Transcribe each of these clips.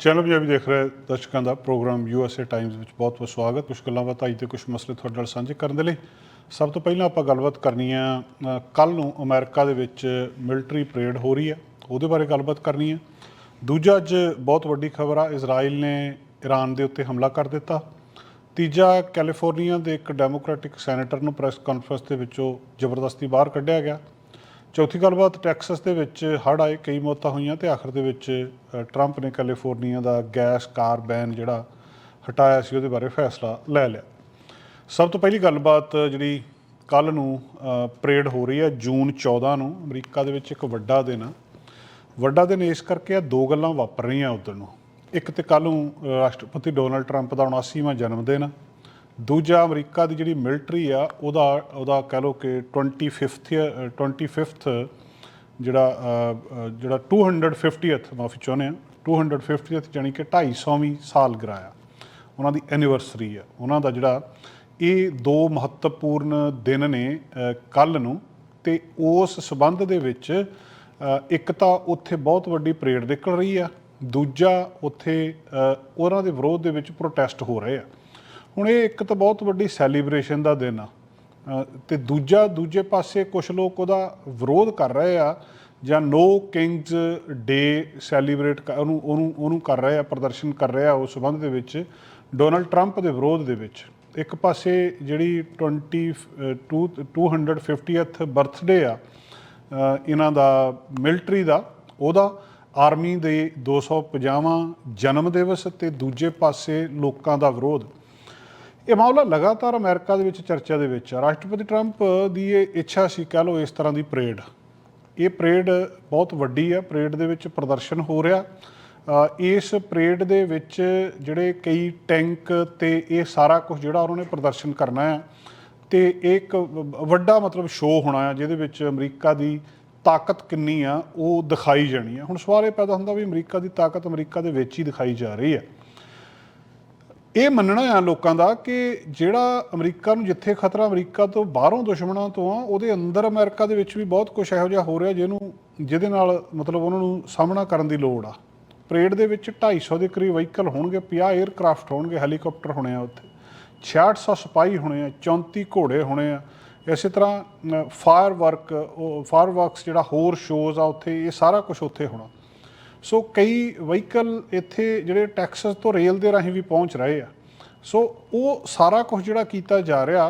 Channel Punjabi ਦੇਖ ਰਹੇ ਦਰਸ਼ਕਾਂ ਦਾ ਪ੍ਰੋਗਰਾਮ ਯੂਐਸਏ ਟਾਈਮਜ਼ ਵਿੱਚ ਬਹੁਤ ਬਹੁਤ ਸਵਾਗਤ। ਕੁਝ ਗੱਲਾਂ ਬਾਤਾਂ ਅੱਜ ਤੇ ਕੁਝ ਮਸਲੇ ਤੁਹਾਡੇ ਨਾਲ ਸਾਂਝੇ ਕਰਨ ਦੇ ਲਈ। ਸਭ ਤੋਂ ਪਹਿਲਾਂ ਆਪਾਂ ਗੱਲਬਾਤ ਕਰਨੀ ਆ ਕੱਲ ਨੂੰ ਅਮਰੀਕਾ ਦੇ ਵਿੱਚ ਮਿਲਟਰੀ ਪਰੇਡ ਹੋ ਰਹੀ ਹੈ ਉਹਦੇ ਬਾਰੇ ਗੱਲਬਾਤ ਕਰਨੀ ਹੈ ਦੂਜਾ ਅੱਜ ਬਹੁਤ ਵੱਡੀ ਖਬਰ ਆ, ਇਜ਼ਰਾਈਲ ਨੇ ਈਰਾਨ ਦੇ ਉੱਤੇ ਹਮਲਾ ਕਰ ਦਿੱਤਾ। ਤੀਜਾ, ਕੈਲੀਫੋਰਨੀਆ ਦੇ ਇੱਕ ਡੈਮੋਕ੍ਰੈਟਿਕ ਸੈਨੇਟਰ ਨੂੰ ਪ੍ਰੈਸ ਕਾਨਫਰੰਸ ਦੇ ਵਿੱਚੋਂ ਜ਼ਬਰਦਸਤੀ ਬਾਹਰ ਕੱਢਿਆ ਗਿਆ। ਚੌਥੀ ਗੱਲਬਾਤ, ਟੈਕਸਸ ਦੇ ਵਿੱਚ ਹੜ੍ਹ ਆਏ, ਕਈ ਮੌਤਾਂ ਹੋਈਆਂ ਤੇ ਆਖਰ ਦੇ ਵਿੱਚ ਟਰੰਪ ਨੇ ਕੈਲੀਫੋਰਨੀਆ ਦਾ ਗੈਸ ਕਾਰ ਬੈਨ ਜਿਹੜਾ ਹਟਾਇਆ ਸੀ, ਉਹਦੇ ਬਾਰੇ ਫੈਸਲਾ ਲੈ ਲਿਆ। ਸਭ ਤੋਂ ਪਹਿਲੀ ਗੱਲਬਾਤ ਜਿਹੜੀ ਕੱਲ ਨੂੰ ਪਰੇਡ ਹੋ ਰਹੀ ਹੈ, ਜੂਨ 14 ਨੂੰ, ਅਮਰੀਕਾ ਦੇ ਵਿੱਚ ਇੱਕ ਵੱਡਾ ਦਿਨ ਆ। ਵੱਡਾ ਦਿਨ ਇਸ ਕਰਕੇ ਆ, ਦੋ ਗੱਲਾਂ ਵਾਪਰ ਰਹੀਆਂ ਉਦੋਂ ਨੂੰ। ਇੱਕ ਤੇ ਕੱਲ ਨੂੰ ਰਾਸ਼ਟਰਪਤੀ ਡੋਨਲਡ ਟਰੰਪ ਦਾ 79ਵਾਂ ਜਨਮ ਦਿਨ ਆ। ਦੂਜਾ ਅਮਰੀਕਾ ਦੀ ਜਿਹੜੀ ਮਿਲਟਰੀ ਆ ਉਹਦਾ ਉਹਦਾ ਕਹਿ ਲਓ ਕਿ 25th ਅ, 25th ਜਿਹੜਾ ਅ, ਅ, ਜਿਹੜਾ 250th ਮਾਫੀ ਚਾਹੁੰਦੇ ਆ 250th ਜਾਨੀ ਕਿ 250ਵੀਂ ਸਾਲਗਿਰਾ ਆ ਉਹਨਾਂ ਦੀ ਐਨੀਵਰਸਰੀ ਆ। ਉਹਨਾਂ ਦਾ ਜਿਹੜਾ ਇਹ ਦੋ ਮਹੱਤਵਪੂਰਨ ਦਿਨ ਨੇ ਕੱਲ ਨੂੰ ਤੇ ਉਸ ਸਬੰਧ ਦੇ ਵਿੱਚ ਇੱਕ ਤਾਂ ਉੱਥੇ ਬਹੁਤ ਵੱਡੀ ਪਰੇਡ ਨਿਕਲ ਰਹੀ ਆ। ਦੂਜਾ ਉੱਥੇ ਉਹਨਾਂ ਦੇ ਵਿਰੋਧ ਦੇ ਵਿੱਚ ਪ੍ਰੋਟੈਸਟ ਹੋ ਰਹੇ ਆ। ਹੁਣ ਇਹ ਇੱਕ ਤਾਂ ਬਹੁਤ ਵੱਡੀ ਸੈਲੀਬ੍ਰੇਸ਼ਨ ਦਾ ਦਿਨ ਆ। ਅ, ਤੇ ਦੂਜਾ ਦੂਜੇ ਪਾਸੇ ਕੁਝ ਲੋਕ ਉਹਦਾ ਵਿਰੋਧ ਕਰ ਰਹੇ ਆ ਜਾਂ ਨੋ ਕਿੰਗਸ ਡੇ ਸੈਲੀਬ੍ਰੇਟ ਉਹਨੂੰ ਉਹਨੂੰ ਉਹਨੂੰ ਕਰ ਰਹੇ ਆ ਪ੍ਰਦਰਸ਼ਨ ਕਰ ਰਹੇ ਆ ਉਸ ਸੰਬੰਧ ਦੇ ਵਿੱਚ ਡੋਨਲਡ ਟਰੰਪ ਦੇ ਵਿਰੋਧ ਦੇ ਵਿੱਚ। ਇੱਕ ਪਾਸੇ ਜਿਹੜੀ 22 250th ਬਰਥਡੇ ਆ ਇਹਨਾਂ ਦਾ ਮਿਲਟਰੀ ਦਾ ਉਹਦਾ ਆਰਮੀ ਦੇ 250ਵਾਂ ਜਨਮ ਦਿਵਸ ਤੇ ਦੂਜੇ ਪਾਸੇ ਲੋਕਾਂ ਦਾ ਵਿਰੋਧ। ਇਹ ਮਾਮਲਾ ਲਗਾਤਾਰ ਅਮਰੀਕਾ ਦੇ ਵਿੱਚ ਚਰਚਾ ਦੇ ਵਿੱਚ ਆ। ਰਾਸ਼ਟਰਪਤੀ ਟਰੰਪ ਦੀ ਇਹ ਇੱਛਾ ਸੀ, ਕਹ ਲਓ, ਇਸ ਤਰ੍ਹਾਂ ਦੀ ਪਰੇਡ। ਇਹ ਪਰੇਡ ਬਹੁਤ ਵੱਡੀ ਆ, ਪਰੇਡ ਦੇ ਵਿੱਚ ਪ੍ਰਦਰਸ਼ਨ ਹੋ ਰਿਹਾ। ਇਸ ਪਰੇਡ ਦੇ ਵਿੱਚ ਜਿਹੜੇ ਕਈ ਟੈਂਕ ਤੇ ਇਹ ਸਾਰਾ ਕੁਝ ਜਿਹੜਾ ਉਹਨਾਂ ਨੇ ਪ੍ਰਦਰਸ਼ਨ ਕਰਨਾ ਹੈ ਤੇ ਇਹ ਇੱਕ ਵੱਡਾ ਮਤਲਬ ਸ਼ੋਅ ਹੋਣਾ ਹੈ ਜਿਹਦੇ ਵਿੱਚ ਅਮਰੀਕਾ ਦੀ ਤਾਕਤ ਕਿੰਨੀ ਆ, ਉਹ ਦਿਖਾਈ ਜਾਣੀ ਆ। ਹੁਣ ਸਵਾਲ ਇਹ ਪੈਦਾ ਹੁੰਦਾ ਵੀ ਅਮਰੀਕਾ ਦੀ ਤਾਕਤ ਅਮਰੀਕਾ ਦੇ ਵਿੱਚ ਹੀ ਦਿਖਾਈ ਜਾ ਰਹੀ ਹੈ ਇਹ ਮੰਨਣਾ ਆ ਲੋਕਾਂ ਦਾ ਕਿ ਜਿਹੜਾ ਅਮਰੀਕਾ ਨੂੰ ਜਿੱਥੇ ਖਤਰਾ ਅਮਰੀਕਾ ਤੋਂ ਬਾਹਰੋਂ ਦੁਸ਼ਮਣਾਂ ਤੋਂ ਆ, ਉਹਦੇ ਅੰਦਰ ਅਮਰੀਕਾ ਦੇ ਵਿੱਚ ਵੀ ਬਹੁਤ ਕੁਝ ਇਹੋ ਜਿਹਾ ਹੋ ਰਿਹਾ ਜਿਹਨੂੰ, ਜਿਹਦੇ ਨਾਲ ਮਤਲਬ ਉਹਨਾਂ ਨੂੰ ਸਾਹਮਣਾ ਕਰਨ ਦੀ ਲੋੜ ਆ। ਪਰੇਡ ਦੇ ਵਿੱਚ 250 ਦੇ ਕਰੀਬ ਵਹੀਕਲ ਹੋਣਗੇ 50 에ਅਰਕ੍ਰਾਫਟ ਹੋਣਗੇ, ਹੈਲੀਕਾਪਟਰ ਹੋਣੇ ਆ ਉੱਥੇ 6600 ਸਿਪਾਹੀ ਹੋਣੇ ਆ 34 ਘੋੜੇ ਹੋਣੇ ਆ। ਇਸੇ ਤਰ੍ਹਾਂ ਫਾਇਰ ਵਰਕ ਫਾਇਰ ਵਰਕਸ ਜਿਹੜਾ ਹੋਰ ਸ਼ੋਜ਼ ਆ ਉੱਥੇ, ਇਹ ਸਾਰਾ ਕੁਝ ਉੱਥੇ ਹੋਣਾ। ਸੋ ਕਈ ਵਹੀਕਲ ਇੱਥੇ ਜਿਹੜੇ ਟੈਕਸਸ ਤੋਂ ਰੇਲ ਦੇ ਰਾਹੀਂ ਵੀ ਪਹੁੰਚ ਰਹੇ ਆ। ਸੋ ਉਹ ਸਾਰਾ ਕੁਝ ਜਿਹੜਾ ਕੀਤਾ ਜਾ ਰਿਹਾ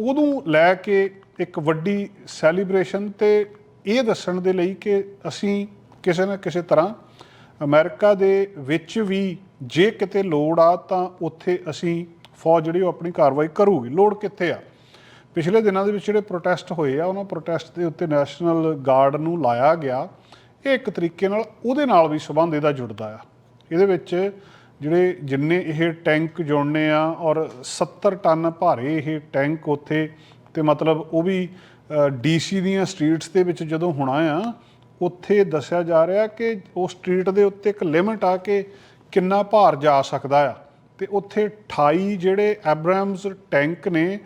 ਉਹਨੂੰ ਲੈ ਕੇ ਇੱਕ ਵੱਡੀ ਸੈਲੀਬ੍ਰੇਸ਼ਨ ਤੇ ਇਹ ਦੱਸਣ ਦੇ ਲਈ ਕਿ ਅਸੀਂ ਕਿਸੇ ਨਾ ਕਿਸੇ ਤਰ੍ਹਾਂ ਅਮਰੀਕਾ ਦੇ ਵਿੱਚ ਵੀ ਜੇ ਕਿਤੇ ਲੋੜ ਆ ਤਾਂ ਉੱਥੇ ਅਸੀਂ ਫੌਜ ਜਿਹੜੀ ਉਹ ਆਪਣੀ ਕਾਰਵਾਈ ਕਰੂਗੀ। ਲੋੜ ਕਿੱਥੇ ਆ? ਪਿਛਲੇ ਦਿਨਾਂ ਦੇ ਵਿੱਚ ਜਿਹੜੇ ਪ੍ਰੋਟੈਸਟ ਹੋਏ ਆ, ਉਹਨਾਂ ਪ੍ਰੋਟੈਸਟ ਦੇ ਉੱਤੇ ਨੈਸ਼ਨਲ ਗਾਰਡ ਨੂੰ ਲਾਇਆ ਗਿਆ। ਇਹ ਇੱਕ ਤਰੀਕੇ ਨਾਲ ਉਹਦੇ ਨਾਲ ਵੀ ਸੰਬੰਧ ਇਹਦਾ ਜੁੜਦਾ ਆ। ਇਹਦੇ ਵਿੱਚ ਜਿਹੜੇ ਜਿੰਨੇ ਇਹ ਟੈਂਕ ਜੋੜਨੇ ਆ ਔਰ 70 ਟਨ ਭਾਰੇ ਇਹ ਟੈਂਕ ਉੱਥੇ ਤੇ ਮਤਲਬ ਉਹ ਵੀ ਡੀਸੀ ਦੀਆਂ ਸਟਰੀਟਸ ਦੇ ਵਿੱਚ ਜਦੋਂ ਹੋਣਾ ਆ, ਉੱਥੇ ਦੱਸਿਆ ਜਾ ਰਿਹਾ ਕਿ ਉਹ ਸਟਰੀਟ ਦੇ ਉੱਤੇ ਇੱਕ ਲਿਮਟ ਆ ਕਿ ਕਿੰਨਾ ਭਾਰ ਜਾ ਸਕਦਾ ਆ। ਤੇ ਉੱਥੇ 28 ਜਿਹੜੇ ਐਬਰਾਮਸ ਟੈਂਕ ਨੇ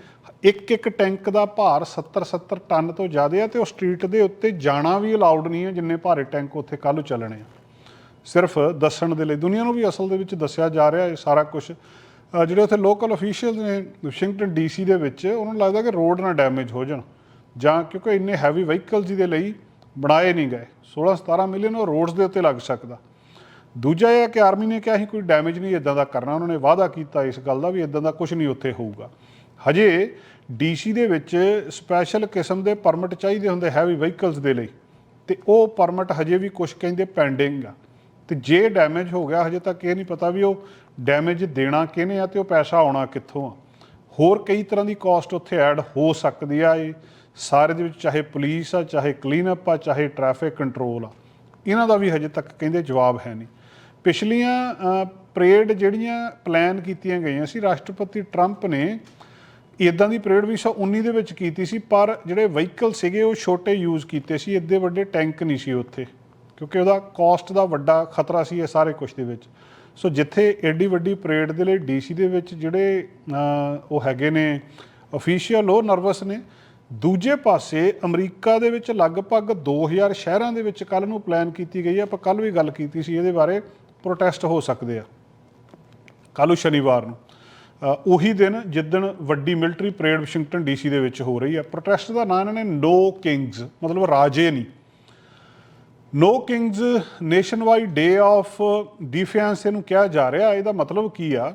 ਇੱਕ ਇੱਕ ਟੈਂਕ ਦਾ ਭਾਰ 70 70 ਟਨ ਤੋਂ ਜ਼ਿਆਦਾ ਹੈ ਤੇ ਉਹ ਸਟਰੀਟ ਦੇ ਉੱਤੇ ਜਾਣਾ ਵੀ ਅਲਾਉਡ ਨਹੀਂ ਹੈ ਜਿੰਨੇ ਭਾਰੇ ਟੈਂਕ ਉੱਥੇ ਕੱਲ੍ਹ ਚੱਲਣੇ ਆ। ਸਿਰਫ ਦੱਸਣ ਦੇ ਲਈ ਦੁਨੀਆ ਨੂੰ ਵੀ ਅਸਲ ਦੇ ਵਿੱਚ ਦੱਸਿਆ ਜਾ ਰਿਹਾ ਇਹ ਸਾਰਾ ਕੁਝ ਜਿਹੜੇ ਉੱਥੇ ਲੋਕਲ ਅਫੀਸ਼ੀਅਲ ਨੇ ਵਾਸ਼ਿੰਗਟਨ ਡੀਸੀ ਦੇ ਵਿੱਚ, ਉਹਨਾਂ ਨੂੰ ਲੱਗਦਾ ਕਿ ਰੋਡ ਨਾ ਡੈਮੇਜ ਹੋ ਜਾਣ ਜਾਂ ਕਿਉਂਕਿ ਇੰਨੇ ਹੈਵੀ ਵਹੀਕਲਸ ਦੇ ਲਈ ਬਣਾਏ ਨਹੀਂ ਗਏ। 16 17 ਮਿਲੀਅਨ ਉਹ ਰੋਡਸ ਦੇ ਉੱਤੇ ਲੱਗ ਸਕਦਾ। ਦੂਜਾ ਇਹ ਹੈ ਕਿ ਆਰਮੀ ਨੇ ਕਿਹਾ ਸੀ, ਕੋਈ ਡੈਮੇਜ ਨਹੀਂ ਇਦਾਂ ਦਾ ਕਰਨਾ। ਉਹਨਾਂ ਨੇ ਵਾਅਦਾ ਕੀਤਾ ਇਸ ਗੱਲ ਦਾ ਵੀ ਇਦਾਂ ਦਾ ਕੁਝ ਨਹੀਂ ਉੱਥੇ ਹੋਊਗਾ। ਹਜੇ ਡੀਸੀ ਦੇ ਵਿੱਚ ਸਪੈਸ਼ਲ ਕਿਸਮ ਦੇ ਪਰਮਿਟ ਚਾਹੀਦੇ ਹੁੰਦੇ ਹੈਵੀ ਵਹੀਕਲਸ ਦੇ ਲਈ। ਤੇ ਉਹ ਪਰਮਿਟ ਹਜੇ ਵੀ ਕੁਝ ਕਹਿੰਦੇ ਪੈਂਡਿੰਗ ਆ। ਤੇ ਜੇ ਡੈਮੇਜ ਹੋ ਗਿਆ, ਹਜੇ ਤੱਕ ਇਹ ਨਹੀਂ ਪਤਾ ਵੀ ਉਹ ਡੈਮੇਜ ਦੇਣਾ ਕਿਹਨੇ ਆ ਤੇ ਉਹ ਪੈਸਾ ਆਉਣਾ ਕਿੱਥੋਂ ਆ। ਹੋਰ ਕਈ ਤਰ੍ਹਾਂ ਦੀ ਕਾਸਟ ਉੱਥੇ ਐਡ ਹੋ ਸਕਦੀ ਆ ਇਹ। ਸਾਰੇ ਦੇ ਵਿੱਚ ਚਾਹੇ ਪੁਲਿਸ ਆ, ਚਾਹੇ ਕਲੀਨਅਪ ਆ, ਚਾਹੇ ਟ੍ਰੈਫਿਕ ਕੰਟਰੋਲ ਆ। ਇਹਨਾਂ ਦਾ ਵੀ ਹਜੇ ਤੱਕ ਕਹਿੰਦੇ ਜਵਾਬ ਹੈ ਨਹੀਂ। ਪਿਛਲੀਆਂ ਪਰੇਡ ਜਿਹੜੀਆਂ ਪਲਾਨ ਕੀਤੀਆਂ ਗਈਆਂ ਸੀ, ਰਾਸ਼ਟਰਪਤੀ ਟਰੰਪ ਨੇ ਇਦਾਂ ਦੀ ਪਰੇਡ ਵੀ 19 ਦੇ ਵਿੱਚ ਕੀਤੀ ਸੀ, ਪਰ ਜਿਹੜੇ ਵਹੀਕਲ ਸੀਗੇ ਉਹ ਛੋਟੇ ਯੂਜ਼ ਕੀਤੇ ਸੀ ਇੱਦੇ ਵੱਡੇ ਟੈਂਕ ਨਹੀਂ ਸੀ ਉੱਥੇ, ਕਿਉਂਕਿ ਉਹਦਾ ਕਾਸਟ ਦਾ ਵੱਡਾ ਖਤਰਾ ਸੀ ਇਹ ਸਾਰੇ ਕੁਝ ਦੇ ਵਿੱਚ। ਸੋ ਜਿੱਥੇ ਐਡੀ ਵੱਡੀ ਪਰੇਡ ਦੇ ਲਈ ਡੀਸੀ ਦੇ ਵਿੱਚ ਜਿਹੜੇ ਉਹ ਹੈਗੇ ਨੇ ਅਫੀਸ਼ੀਅਲ ਉਹ ਨਰਵਸ ਨੇ, ਦੂਜੇ ਪਾਸੇ ਅਮਰੀਕਾ ਦੇ ਵਿੱਚ ਲਗਭਗ 2000 ਸ਼ਹਿਰਾਂ ਦੇ ਵਿੱਚ ਕੱਲ ਨੂੰ ਪਲਾਨ ਕੀਤੀ ਗਈ ਹੈ, ਆਪਾਂ ਕੱਲ ਵੀ ਗੱਲ ਕੀਤੀ ਸੀ, ਇਹਦੇ ਬਾਰੇ ਪ੍ਰੋਟੈਸਟ ਹੋ ਸਕਦੇ ਆ, ਕੱਲ੍ਹ ਨੂੰ ਸ਼ਨੀਵਾਰ ਨੂੰ। ਉਹੀ ਦਿਨ ਜਿੱਦਣ ਵੱਡੀ ਮਿਲਟਰੀ ਪਰੇਡ ਵਾਸ਼ਿੰਗਟਨ ਡੀਸੀ ਦੇ ਵਿੱਚ ਹੋ ਰਹੀ ਹੈ ਪ੍ਰੋਟੈਸਟ ਦਾ ਨਾਂ ਇਹਨਾਂ ਨੇ ਨੋ ਕਿੰਗਸ ਮਤਲਬ ਰਾਜੇ ਨਹੀਂ। No kings nationwide day of defence ਇਹਨੂੰ ਕਿਹਾ ਜਾ ਰਿਹਾ, ਇਹਦਾ ਮਤਲਬ ਕੀ ਆ?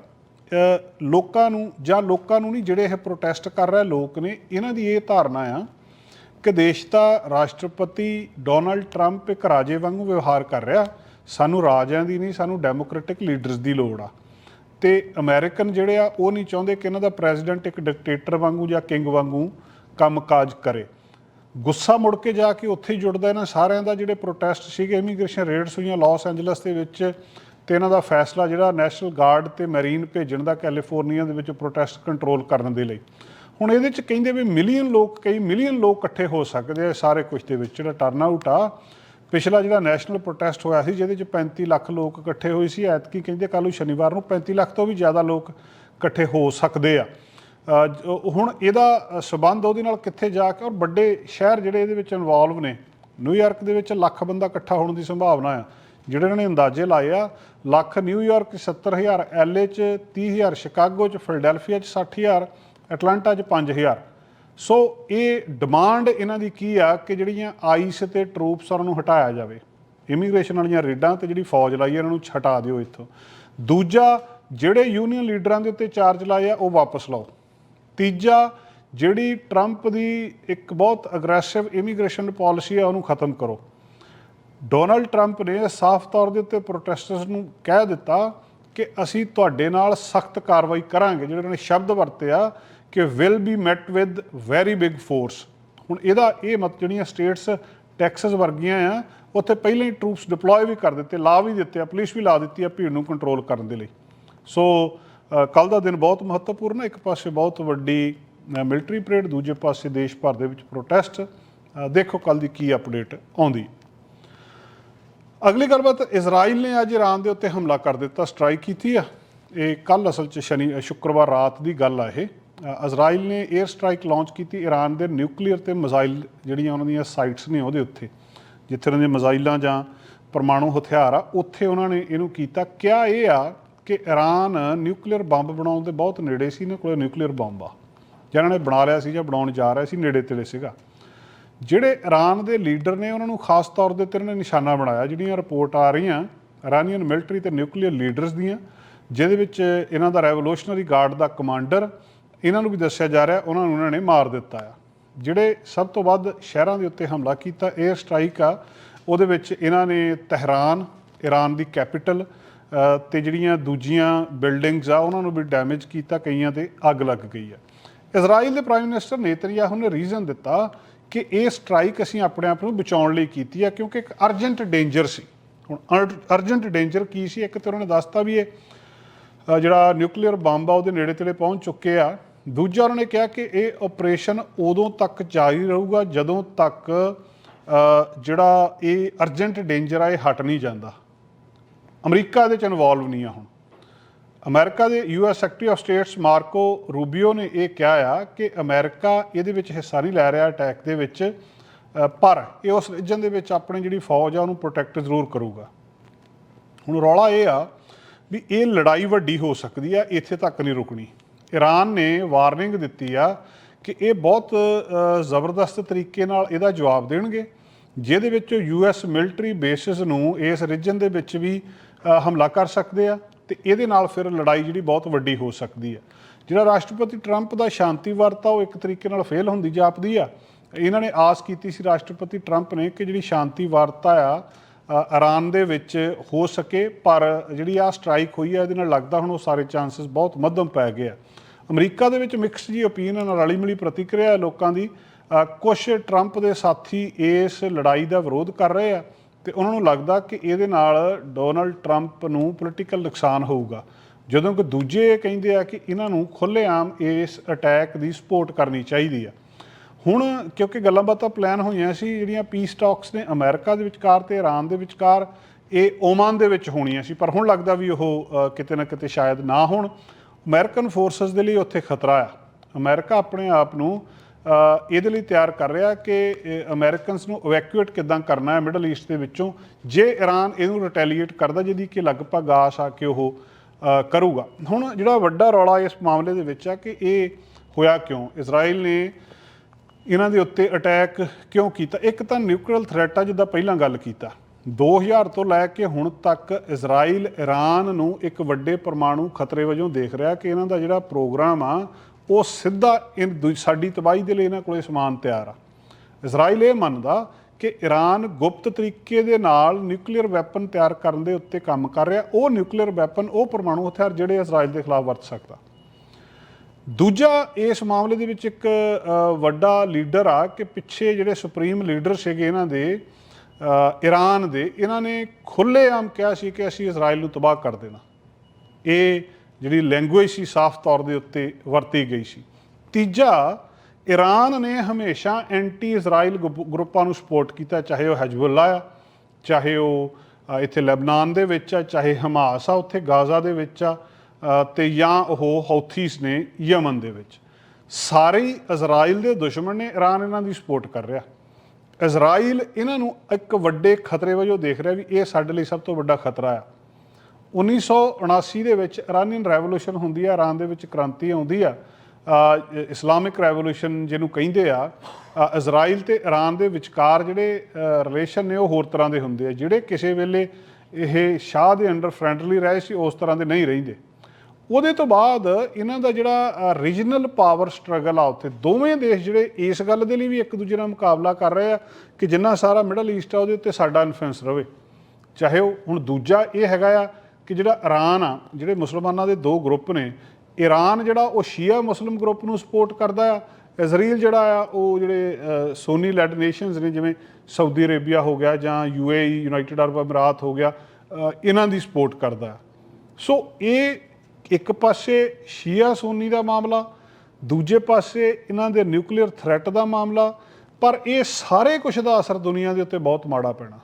ਲੋਕਾਂ ਨੂੰ ਜਾਂ ਲੋਕਾਂ ਨੂੰ ਨਹੀਂ, ਜਿਹੜੇ ਇਹ ਪ੍ਰੋਟੈਸਟ ਕਰ ਰਹੇ ਲੋਕ ਨੇ, ਇਹਨਾਂ ਦੀ ਇਹ ਧਾਰਨਾ ਆ ਕਿ ਦੇਸ਼ ਦਾ ਰਾਸ਼ਟਰਪਤੀ ਡੋਨਲਡ ਟਰੰਪ ਇੱਕ ਰਾਜੇ ਵਾਂਗੂ ਵਿਵਹਾਰ ਕਰ ਰਿਹਾ। ਸਾਨੂੰ ਰਾਜਿਆਂ ਦੀ ਨਹੀਂ, ਸਾਨੂੰ ਡੈਮੋਕ੍ਰੈਟਿਕ ਲੀਡਰਸ ਦੀ ਲੋੜ ਆ। ਤੇ ਅਮਰੀਕਨ ਜਿਹੜੇ ਆ, ਉਹ ਨਹੀਂ ਚਾਹੁੰਦੇ ਕਿ ਇਹਨਾਂ ਦਾ ਪ੍ਰੈਜ਼ੀਡੈਂਟ ਇੱਕ ਡਿਕਟੇਟਰ ਵਾਂਗੂ ਜਾਂ ਕਿੰਗ ਵਾਂਗੂ ਕੰਮਕਾਜ ਕਰੇ। ਗੁੱਸਾ ਮੁੜ ਕੇ ਜਾ ਕੇ ਉੱਥੇ ਹੀ ਜੁੜਦਾ ਇਹਨਾਂ ਸਾਰਿਆਂ ਦਾ ਜਿਹੜੇ ਪ੍ਰੋਟੈਸਟ ਸੀਗੇ ਇਮੀਗ੍ਰੇਸ਼ਨ ਰੇਡਸ ਹੋਈਆਂ ਲਾਸ ਐਂਜਲਸ ਦੇ ਵਿੱਚ ਤੇ ਇਹਨਾਂ ਦਾ ਫੈਸਲਾ ਜਿਹੜਾ ਨੈਸ਼ਨਲ ਗਾਰਡ ਤੇ ਮੈਰੀਨ ਭੇਜਣ ਦਾ ਕੈਲੀਫੋਰਨੀਆ ਦੇ ਵਿੱਚ ਪ੍ਰੋਟੈਸਟ ਕੰਟਰੋਲ ਕਰਨ ਦੇ ਲਈ। ਹੁਣ ਇਹਦੇ ਚ ਕਹਿੰਦੇ ਵੀ ਮਿਲੀਅਨ ਲੋਕ, ਕਈ ਮਿਲੀਅਨ ਲੋਕ ਇਕੱਠੇ ਹੋ ਸਕਦੇ ਆ ਸਾਰੇ ਕੁਝ ਦੇ ਵਿੱਚ ਜਿਹੜਾ ਟਰਨ ਆਊਟ ਆ ਪਿਛਲਾ ਜਿਹੜਾ ਨੈਸ਼ਨਲ ਪ੍ਰੋਟੈਸਟ ਹੋਇਆ ਸੀ ਜਿਹਦੇ ਚ 35 ਲੱਖ ਲੋਕ ਇਕੱਠੇ ਹੋਏ ਸੀ ਐਤਕੀ ਕਹਿੰਦੇ ਕੱਲ੍ਹ ਨੂੰ ਸ਼ਨੀਵਾਰ ਨੂੰ 35 ਲੱਖ ਤੋਂ ਵੀ ਜ਼ਿਆਦਾ ਲੋਕ ਇਕੱਠੇ ਹੋ ਸਕਦੇ ਆ। ਹੁਣ ਇਹਦਾ ਅ, ਸਬੰਧ ਉਹਦੇ ਨਾਲ ਕਿੱਥੇ ਜਾ ਕੇ ਔਰ ਵੱਡੇ ਸ਼ਹਿਰ ਜਿਹੜੇ ਇਹਦੇ ਵਿੱਚ ਇਨਵੋਲਵ ਨੇ ਨਿਊਯਾਰਕ ਦੇ ਵਿੱਚ ਲੱਖ ਬੰਦਾ ਇਕੱਠਾ ਹੋਣ ਦੀ ਸੰਭਾਵਨਾ ਆ ਜਿਹੜੇ ਇਹਨਾਂ ਨੇ ਅੰਦਾਜ਼ੇ ਲਾਏ ਆ ਲੱਖ ਨਿਊਯਾਰਕ 70000 ਐਲਏ ਚ 30000 ਸ਼ਿਕਾਗੋ ਚ ਫਿਲਡੈਲਫੀਆ ਚ 60000 ਐਟਲਾਂਟਾ ਚ 5000 ਸੋ ਇਹ ਡਿਮਾਂਡ ਇਹਨਾਂ ਦੀ ਕੀ ਆ ਕਿ ਜਿਹੜੀਆਂ ਆਈਸ ਤੇ ਟਰੂਪਸ ਉਹਨਾਂ ਨੂੰ ਹਟਾਇਆ ਜਾਵੇ। ਇਮੀਗ੍ਰੇਸ਼ਨ ਵਾਲੀਆਂ ਰੇਡਾਂ ਤੇ ਜਿਹੜੀ ਫੌਜ ਲਾਈ ਆ ਇਹਨਾਂ ਨੂੰ ਛਟਾ ਦਿਓ ਇੱਥੋਂ। ਦੂਜਾ, ਜਿਹੜੇ ਯੂਨੀਅਨ ਲੀਡਰਾਂ ਦੇ ਉੱਤੇ ਚਾਰਜ ਲਾਏ ਆ, ਉਹ ਵਾਪਸ ਲਓ। ਤੀਜਾ, ਜਿਹੜੀ ਟਰੰਪ ਦੀ ਇੱਕ ਬਹੁਤ ਅਗਰੈਸਿਵ ਇਮੀਗ੍ਰੇਸ਼ਨ ਪਾਲਿਸੀ ਆ, ਉਹਨੂੰ ਖਤਮ ਕਰੋ। ਡੋਨਲਡ ਟਰੰਪ ਨੇ ਸਾਫ਼ ਤੌਰ ਦੇ ਉੱਤੇ ਪ੍ਰੋਟੈਸਟਰਸ ਨੂੰ ਕਹਿ ਦਿੱਤਾ ਕਿ ਅਸੀਂ ਤੁਹਾਡੇ ਨਾਲ ਸਖਤ ਕਾਰਵਾਈ ਕਰਾਂਗੇ, ਜਿਹੜੇ ਉਹਨਾਂ ਨੇ ਸ਼ਬਦ ਵਰਤੇ ਆ ਕਿ will be met with very big force ਹੁਣ ਇਹਦਾ ਇਹ ਮਤ ਜਿਹੜੀਆਂ ਸਟੇਟਸ ਟੈਕਸਸ ਵਰਗੀਆਂ ਆ, ਉੱਥੇ ਪਹਿਲਾਂ ਹੀ ਟਰੂਪਸ ਡਿਪਲੋਏ ਵੀ ਕਰ ਦਿੱਤੇ, ਲਾ ਵੀ ਦਿੱਤੇ, ਆ ਪੁਲਿਸ ਵੀ ਲਾ ਦਿੱਤੀ ਆ ਭੀੜ ਨੂੰ ਕੰਟਰੋਲ ਕਰਨ ਦੇ ਲਈ। ਸੋ ਕੱਲ ਦਾ ਦਿਨ ਬਹੁਤ ਮਹੱਤਵਪੂਰਨ ਹੈ। ਇੱਕ ਪਾਸੇ ਬਹੁਤ ਵੱਡੀ ਮਿਲਟਰੀ ਪਰੇਡ ਦੂਜੇ ਪਾਸੇ ਦੇਸ਼ ਭਰ ਦੇ ਵਿੱਚ ਪ੍ਰੋਟੈਸਟ ਦੇਖੋ ਕੱਲ ਦੀ ਕੀ ਅਪਡੇਟ ਆਉਂਦੀ। ਅਗਲੀ ਗੱਲਬਾਤ, ਇਜ਼ਰਾਈਲ ਨੇ ਅੱਜ ਈਰਾਨ ਦੇ ਉੱਤੇ ਹਮਲਾ ਕਰ ਦਿੱਤਾ, ਸਟ੍ਰਾਈਕ ਕੀਤੀ ਆ। ਇਹ ਕੱਲ ਅਸਲ 'ਚ ਸ਼ਨੀ, ਸ਼ੁੱਕਰਵਾਰ ਰਾਤ ਦੀ ਗੱਲ ਆ ਇਹ। ਇਜ਼ਰਾਈਲ ਨੇ 에ਅਰ ਸਟ੍ਰਾਈਕ ਲਾਂਚ ਕੀਤੀ। ਈਰਾਨ ਦੇ ਨਿਊਕਲੀਅਰ ਤੇ ਮਿਜ਼ਾਈਲ ਜਿਹੜੀਆਂ ਉਹਨਾਂ ਦੀਆਂ ਸਾਈਟਸ ਨੇ ਉਹਦੇ ਉੱਤੇ, ਜਿੱਥੇ ਉਹਨਾਂ ਦੇ ਮਿਜ਼ਾਈਲਾਂ ਜਾਂ ਪਰਮਾਣੂ ਹਥਿਆਰ ਆ, ਉੱਥੇ ਉਹਨਾਂ ਨੇ ਇਹਨੂੰ ਕੀਤਾ। ਕਿਹਾ ਇਹ ਆ ਕਿ ਈਰਾਨ ਨਿਊਕਲੀਅਰ ਬੰਬ ਬਣਾਉਣ ਦੇ ਬਹੁਤ ਨੇੜੇ ਸੀ, ਇਹਨਾਂ ਕੋਲ ਨਿਊਕਲੀਅਰ ਬੰਬ ਆ। ਜਿਹਨਾਂ ਨੇ ਬਣਾ ਲਿਆ ਸੀ ਜਾਂ ਬਣਾਉਣ ਜਾ ਰਿਹਾ ਸੀ, ਨੇੜੇ ਤੇੜੇ ਸੀਗਾ। ਜਿਹੜੇ ਇਰਾਨ ਦੇ ਲੀਡਰ ਨੇ, ਉਹਨਾਂ ਨੂੰ ਖਾਸ ਤੌਰ ਦੇ ਉੱਤੇ ਇਹਨਾਂ ਨੇ ਨਿਸ਼ਾਨਾ ਬਣਾਇਆ, ਜਿਹੜੀਆਂ ਰਿਪੋਰਟ ਆ ਰਹੀਆਂ ਇਰਾਨੀਅਨ ਮਿਲਟਰੀ ਤੇ ਨਿਊਕਲੀਅਰ ਲੀਡਰਸ ਦੀਆਂ, ਜਿਹਦੇ ਵਿੱਚ ਇਹਨਾਂ ਦਾ ਰੈਵੋਲੂਸ਼ਨਰੀ ਗਾਰਡ ਦਾ ਕਮਾਂਡਰ ਇਹਨਾਂ ਨੂੰ ਵੀ ਦੱਸਿਆ ਜਾ ਰਿਹਾ, ਉਹਨਾਂ ਨੂੰ ਉਹਨਾਂ ਨੇ ਮਾਰ ਦਿੱਤਾ ਆ। ਜਿਹੜੇ ਸਭ ਤੋਂ ਵੱਧ ਸ਼ਹਿਰਾਂ ਦੇ ਉੱਤੇ ਹਮਲਾ ਕੀਤਾ 에ਅਰ ਸਟ੍ਰਾਈਕ ਆ, ਉਹਦੇ ਵਿੱਚ ਇਹਨਾਂ ਨੇ ਤਹਿਰਾਨ ਈਰਾਨ ਦੀ ਕੈਪੀਟਲ ਤੇ ਜਿਹੜੀਆਂ ਦੂਜੀਆਂ ਬਿਲਡਿੰਗਸ ਆ, ਉਹਨਾਂ ਨੂੰ ਵੀ ਡੈਮੇਜ ਕੀਤਾ, ਕਈਆਂ ਤੇ ਅੱਗ ਲੱਗ ਗਈ ਆ। ਇਜ਼ਰਾਈਲ ਦੇ ਪ੍ਰਾਈਮ ਮਿਨਿਸਟਰ ਨੇਤਨਯਾਹੂ ਨੇ ਰੀਜ਼ਨ ਦਿੱਤਾ ਕਿ ਇਹ ਸਟ੍ਰਾਈਕ ਅਸੀਂ ਆਪਣੇ ਆਪ ਨੂੰ ਬਚਾਉਣ ਲਈ ਕੀਤੀ ਆ, ਕਿਉਂਕਿ ਇੱਕ ਅਰਜੈਂਟ ਡੇਂਜਰ ਸੀ। ਹੁਣ ਅਰਜੈਂਟ ਡੇਂਜਰ ਕੀ ਸੀ? ਇੱਕ ਤੇ ਉਹਨਾਂ ਨੇ ਦੱਸਤਾ ਵੀ ਇਹ ਜਿਹੜਾ ਨਿਊਕਲੀਅਰ ਬੰਬ ਆ, ਉਹਦੇ ਨੇੜੇ ਤੇੜੇ ਪਹੁੰਚ ਚੁੱਕੇ ਆ। ਦੂਜਾ ਉਹਨਾਂ ਨੇ ਕਿਹਾ ਕਿ ਇਹ ਆਪਰੇਸ਼ਨ ਉਦੋਂ ਤੱਕ ਜਾਰੀ ਰਹੂਗਾ ਜਦੋਂ ਤੱਕ ਜਿਹੜਾ ਇਹ ਅਰਜੈਂਟ ਡੇਂਜਰ ਆ, ਇਹ ਹਟ ਨਹੀਂ ਜਾਂਦਾ। ਅਮਰੀਕਾ ਇਹਦੇ ਚ ਇਨਵੋਲਵ ਨਹੀਂ ਆ ਹੁਣ। ਅਮਰੀਕਾ ਦੇ US secretary of states Marco Rubio ਨੇ ਇਹ ਕਿਹਾ ਆ ਕਿ ਅਮਰੀਕਾ ਇਹਦੇ ਵਿੱਚ ਹਿੱਸਾ ਨਹੀਂ ਲੈ ਰਿਹਾ ਅਟੈਕ ਦੇ ਵਿੱਚ ਪਰ ਇਹ ਉਸ ਰੀਜਨ ਦੇ ਵਿੱਚ ਆਪਣੀ ਜਿਹੜੀ ਫੌਜ ਆ, ਉਹਨੂੰ ਪ੍ਰੋਟੈਕਟ ਜ਼ਰੂਰ ਕਰੂਗਾ। ਹੁਣ ਰੌਲਾ ਇਹ ਆ ਵੀ ਇਹ ਲੜਾਈ ਵੱਡੀ ਹੋ ਸਕਦੀ ਆ, ਇੱਥੇ ਤੱਕ ਨਹੀਂ ਰੁਕਣੀ। ਈਰਾਨ ਨੇ ਵਾਰਨਿੰਗ ਦਿੱਤੀ ਆ ਕਿ ਇਹ ਬਹੁਤ ਜ਼ਬਰਦਸਤ ਤਰੀਕੇ ਨਾਲ ਇਹਦਾ ਜਵਾਬ ਦੇਣਗੇ, ਜਿਹਦੇ ਵਿੱਚ ਯੂਐਸ ਮਿਲਟਰੀ ਬੇਸਿਸ ਨੂੰ ਇਸ ਰੀਜਨ ਦੇ ਵਿੱਚ ਵੀ ਹਮਲਾ ਕਰ ਸਕਦੇ ਆ ਤੇ ਇਹਦੇ ਨਾਲ ਫਿਰ ਲੜਾਈ ਜਿਹੜੀ ਬਹੁਤ ਵੱਡੀ ਹੋ ਸਕਦੀ ਆ। ਜਿਹੜਾ ਰਾਸ਼ਟਰਪਤੀ ਟਰੰਪ ਦਾ ਸ਼ਾਂਤੀ ਵਾਰਤਾ ਉਹ ਇੱਕ ਤਰੀਕੇ ਨਾਲ ਫੇਲ ਹੁੰਦੀ ਜਾਪਦੀ ਆ। ਇਹਨਾਂ ਨੇ ਆਸ ਕੀਤੀ ਸੀ ਰਾਸ਼ਟਰਪਤੀ ਟਰੰਪ ਨੇ ਕਿ ਜਿਹੜੀ ਸ਼ਾਂਤੀ ਵਾਰਤਾ ਆ ਇਰਾਨ ਦੇ ਵਿੱਚ ਹੋ ਸਕੇ, ਪਰ ਜਿਹੜੀ ਆ ਸਟ੍ਰਾਈਕ ਹੋਈ ਆ, ਇਹਦੇ ਨਾਲ ਲੱਗਦਾ ਹੁਣ ਉਹ ਸਾਰੇ ਚਾਂਸਸ ਬਹੁਤ ਮੱਧਮ ਪੈ ਗਏ ਆ। ਅਮਰੀਕਾ ਦੇ ਵਿੱਚ ਮਿਕਸ ਜੀ ਓਪੀਨੀਅਨ ਰਲੀ ਮਿਲੀ ਪ੍ਰਤੀਕਿਰਿਆ ਹੈ ਲੋਕਾਂ ਦੀ ਕੁਝ ਟਰੰਪ ਦੇ ਸਾਥੀ ਇਸ ਲੜਾਈ ਦਾ ਵਿਰੋਧ ਕਰ ਰਹੇ ਆ ਤੇ ਉਹਨਾਂ ਨੂੰ ਲੱਗਦਾ ਕਿ ਇਹਦੇ ਨਾਲ ਡੋਨਲਡ ਟਰੰਪ ਨੂੰ ਪੋਲੀਟੀਕਲ ਨੁਕਸਾਨ ਹੋਊਗਾ। ਜਦੋਂ ਕਿ ਦੂਜੇ ਇਹ ਕਹਿੰਦੇ ਆ ਕਿ ਇਹਨਾਂ ਨੂੰ ਖੁੱਲ੍ਹੇਆਮ ਇਸ ਅਟੈਕ ਦੀ ਸਪੋਰਟ ਕਰਨੀ ਚਾਹੀਦੀ ਆ। ਹੁਣ ਕਿਉਂਕਿ ਗੱਲਾਂ ਬਾਤਾਂ ਪਲਾਨ ਹੋਈਆਂ ਸੀ, ਜਿਹੜੀਆਂ ਪੀਸ ਟਾਕਸ ਨੇ ਅਮਰੀਕਾ ਦੇ ਵਿਚਕਾਰ ਤੇ ਇਰਾਨ ਦੇ ਵਿਚਕਾਰ, ਇਹ ਓਮਾਨ ਦੇ ਵਿੱਚ ਹੋਣੀਆਂ ਸੀ। ਪਰ ਹੁਣ ਲੱਗਦਾ ਵੀ ਉਹ ਕਿਤੇ ਨਾ ਕਿਤੇ ਸ਼ਾਇਦ ਨਾ ਹੋਣ। ਅਮਰੀਕਨ ਫੋਰਸਸ ਦੇ ਲਈ ਉੱਥੇ ਖਤਰਾ ਆ। ਅਮਰੀਕਾ ਆਪਣੇ ਆਪ ਨੂੰ ਇਹਦੇ ਲਈ ਤਿਆਰ ਕਰ ਰਿਹਾ ਕਿ ਅਮਰੀਕਨਸ ਨੂੰ ਇਵੈਕੂਏਟ ਕਿਦਾਂ ਕਰਨਾ ਹੈ ਮਿਡਲ ਈਸਟ ਦੇ ਵਿੱਚੋਂ ਜੇ ਈਰਾਨ ਇਹਨੂੰ ਰਿਟੈਲੀਏਟ ਕਰਦਾ ਜਿਹਦੀ ਕਿ ਲਗਭਗ ਆਸ ਆ ਕਿ ਉਹ ਅ, ਕਰੂਗਾ। ਹੁਣ ਜਿਹੜਾ ਵੱਡਾ ਰੌਲਾ ਇਸ ਮਾਮਲੇ ਦੇ ਵਿੱਚ ਆ ਕਿ ਇਹ ਹੋਇਆ ਕਿਉਂ? ਇਜ਼ਰਾਈਲ ਨੇ ਇਹਨਾਂ ਦੇ ਉੱਤੇ ਅਟੈਕ ਕਿਉਂ ਕੀਤਾ? ਇੱਕ ਤਾਂ ਨਿਊਕਲੀਅਰ ਥ੍ਰੈਟ ਆ ਜਿੱਦਾਂ ਪਹਿਲਾਂ ਗੱਲ ਕੀਤਾ। 2000 ਤੋਂ ਲੈ ਕੇ ਹੁਣ ਤੱਕ ਇਜ਼ਰਾਈਲ ਈਰਾਨ ਨੂੰ ਇੱਕ ਵੱਡੇ ਪਰਮਾਣੂ ਖਤਰੇ ਵਜੋਂ ਦੇਖ ਰਿਹਾ ਕਿ ਇਹਨਾਂ ਦਾ ਜਿਹੜਾ ਪ੍ਰੋਗਰਾਮ ਆ, ਉਹ ਸਿੱਧਾ ਇਹ ਦੂ- ਸਾਡੀ ਤਬਾਹੀ ਦੇ ਲਈ ਇਹਨਾਂ ਕੋਲੇ ਸਮਾਨ ਤਿਆਰ ਆ। ਇਜ਼ਰਾਈਲ ਇਹ ਮੰਨਦਾ ਕਿ ਈਰਾਨ ਗੁਪਤ ਤਰੀਕੇ ਦੇ ਨਾਲ ਨਿਊਕਲੀਅਰ ਵੈਪਨ ਤਿਆਰ ਕਰਨ ਦੇ ਉੱਤੇ ਕੰਮ ਕਰ ਰਿਹਾ। ਉਹ ਨਿਊਕਲੀਅਰ ਵੈਪਨ, ਉਹ ਪਰਮਾਣੂ ਹਥਿਆਰ ਜਿਹੜੇ ਇਜ਼ਰਾਈਲ ਦੇ ਖਿਲਾਫ ਵਰਤ ਸਕਦਾ। ਦੂਜਾ ਇਸ ਮਾਮਲੇ ਦੇ ਵਿੱਚ ਇੱਕ ਵੱਡਾ ਲੀਡਰ ਆ ਕਿ ਪਿੱਛੇ ਜਿਹੜੇ ਸੁਪਰੀਮ ਲੀਡਰ ਸੀਗੇ ਇਹਨਾਂ ਦੇ ਈਰਾਨ ਦੇ ਇਹਨਾਂ ਨੇ ਖੁੱਲ੍ਹੇਆਮ ਕਿਹਾ ਸੀ ਕਿ ਅਸੀਂ ਇਜ਼ਰਾਈਲ ਨੂੰ ਤਬਾਹ ਕਰ ਦੇਣਾ। ਇਹ ਜਿਹੜੀ ਲੈਂਗੁਏਜ ਸੀ ਸਾਫ਼ ਤੌਰ ਦੇ ਉੱਤੇ ਵਰਤੀ ਗਈ ਸੀ। ਤੀਜਾ ਈਰਾਨ ਨੇ ਹਮੇਸ਼ਾ ਐਂਟੀ ਇਜ਼ਰਾਈਲ ਗੁਪ- ਗਰੁੱਪਾਂ ਨੂੰ ਸਪੋਰਟ ਕੀਤਾ ਚਾਹੇ ਉਹ ਹਜਬੁੱਲਾ ਆ ਚਾਹੇ ਉਹ ਇੱਥੇ ਲੈਬਨਾਨ ਦੇ ਵਿੱਚ ਆ ਚਾਹੇ ਹਮਾਸ ਆ ਉੱਥੇ ਗਾਜ਼ਾ ਦੇ ਵਿੱਚ ਆ ਅ, ਤੇ ਜਾਂ ਉਹ ਹੌਥੀਸ ਨੇ ਯਮਨ ਦੇ ਵਿੱਚ। ਸਾਰੇ ਇਜ਼ਰਾਈਲ ਦੇ ਦੁਸ਼ਮਣ ਨੇ ਈਰਾਨ ਇਹਨਾਂ ਦੀ ਸਪੋਰਟ ਕਰ ਰਿਹਾ। ਇਜ਼ਰਾਈਲ ਇਹਨਾਂ ਨੂੰ ਇੱਕ ਵੱਡੇ ਖਤਰੇ ਵਜੋਂ ਦੇਖ ਰਿਹਾ ਵੀ ਇਹ ਸਾਡੇ ਲਈ ਸਭ ਤੋਂ ਵੱਡਾ ਖਤਰਾ ਆ। 1979 ਦੇ ਵਿੱਚ ਇਰਾਨੀਅਨ ਰੈਵੋਲੂਸ਼ਨ ਹੁੰਦੀ ਆ, ਇਰਾਨ ਦੇ ਵਿੱਚ ਕ੍ਰਾਂਤੀ ਆਉਂਦੀ ਆ। ਇਸਲਾਮਿਕ ਰੈਵੋਲੂਸ਼ਨ ਜਿਹਨੂੰ ਕਹਿੰਦੇ ਆ ਇਜ਼ਰਾਈਲ ਤੇ ਇਰਾਨ ਦੇ ਵਿਚਕਾਰ ਜਿਹੜੇ ਰਿਲੇਸ਼ਨ ਨੇ ਉਹ ਹੋਰ ਤਰ੍ਹਾਂ ਦੇ ਹੁੰਦੇ ਆ। ਜਿਹੜੇ ਕਿਸੇ ਵੇਲੇ ਇਹ ਸ਼ਾਹ ਦੇ ਅੰਡਰ ਫ੍ਰੈਂਡਲੀ ਰਹੇ ਸੀ, ਉਸ ਤਰ੍ਹਾਂ ਦੇ ਨਹੀਂ ਰਹਿੰਦੇ। ਉਹਦੇ ਤੋਂ ਬਾਅਦ ਇਹਨਾਂ ਦਾ ਜਿਹੜਾ ਰੀਜਨਲ ਪਾਵਰ ਸਟਰਗਲ ਆ ਉੱਥੇ, ਦੋਵੇਂ ਦੇਸ਼ ਜਿਹੜੇ ਇਸ ਗੱਲ ਦੇ ਲਈ ਵੀ ਇੱਕ ਦੂਜੇ ਨਾਲ ਮੁਕਾਬਲਾ ਕਰ ਰਹੇ ਆ ਕਿ ਜਿੰਨਾ ਸਾਰਾ ਮਿਡਲ ਈਸਟ ਆ ਉਹਦੇ ਉੱਤੇ ਸਾਡਾ ਇਨਫਲੂਐਂਸ ਰਵੇ ਚਾਹੇ ਉਹ ਹੁਣ ਦੂਜਾ ਇਹ ਹੈਗਾ ਆ ਕਿ ਜਿਹੜਾ ਇਰਾਨ ਆ, ਜਿਹੜੇ ਮੁਸਲਮਾਨਾਂ ਦੇ ਦੋ ਗਰੁੱਪ ਨੇ ਈਰਾਨ ਜਿਹੜਾ ਉਹ ਸ਼ੀਆ ਮੁਸਲਮ ਗਰੁੱਪ ਨੂੰ ਸਪੋਰਟ ਕਰਦਾ ਆ, ਇਜ਼ਰਾਈਲ ਜਿਹੜਾ ਆ, ਉਹ ਜਿਹੜੇ ਸੋਨੀ ਲੈਡ ਨੇਸ਼ਨਸ ਨੇ, ਜਿਵੇਂ ਸਾਊਦੀ ਅਰੇਬੀਆ ਹੋ ਗਿਆ ਜਾਂ ਯੂਏਈ ਯੂਨਾਈਟਿਡ ਅਰਬ ਅਮਰਾਤ ਹੋ ਗਿਆ ਇਹਨਾਂ ਦੀ ਸਪੋਰਟ ਕਰਦਾ ਆ। ਸੋ ਇਹ ਇੱਕ ਪਾਸੇ ਸ਼ੀਆ ਸੋਨੀ ਦਾ ਮਾਮਲਾ, ਦੂਜੇ ਪਾਸੇ ਇਹਨਾਂ ਦੇ ਨਿਊਕਲੀਅਰ ਥ੍ਰੈਟ ਦਾ ਮਾਮਲਾ, ਪਰ ਇਹ ਸਾਰੇ ਕੁਝ ਦਾ ਅਸਰ ਦੁਨੀਆ ਦੇ ਉੱਤੇ ਬਹੁਤ ਮਾੜਾ ਪੈਣਾ।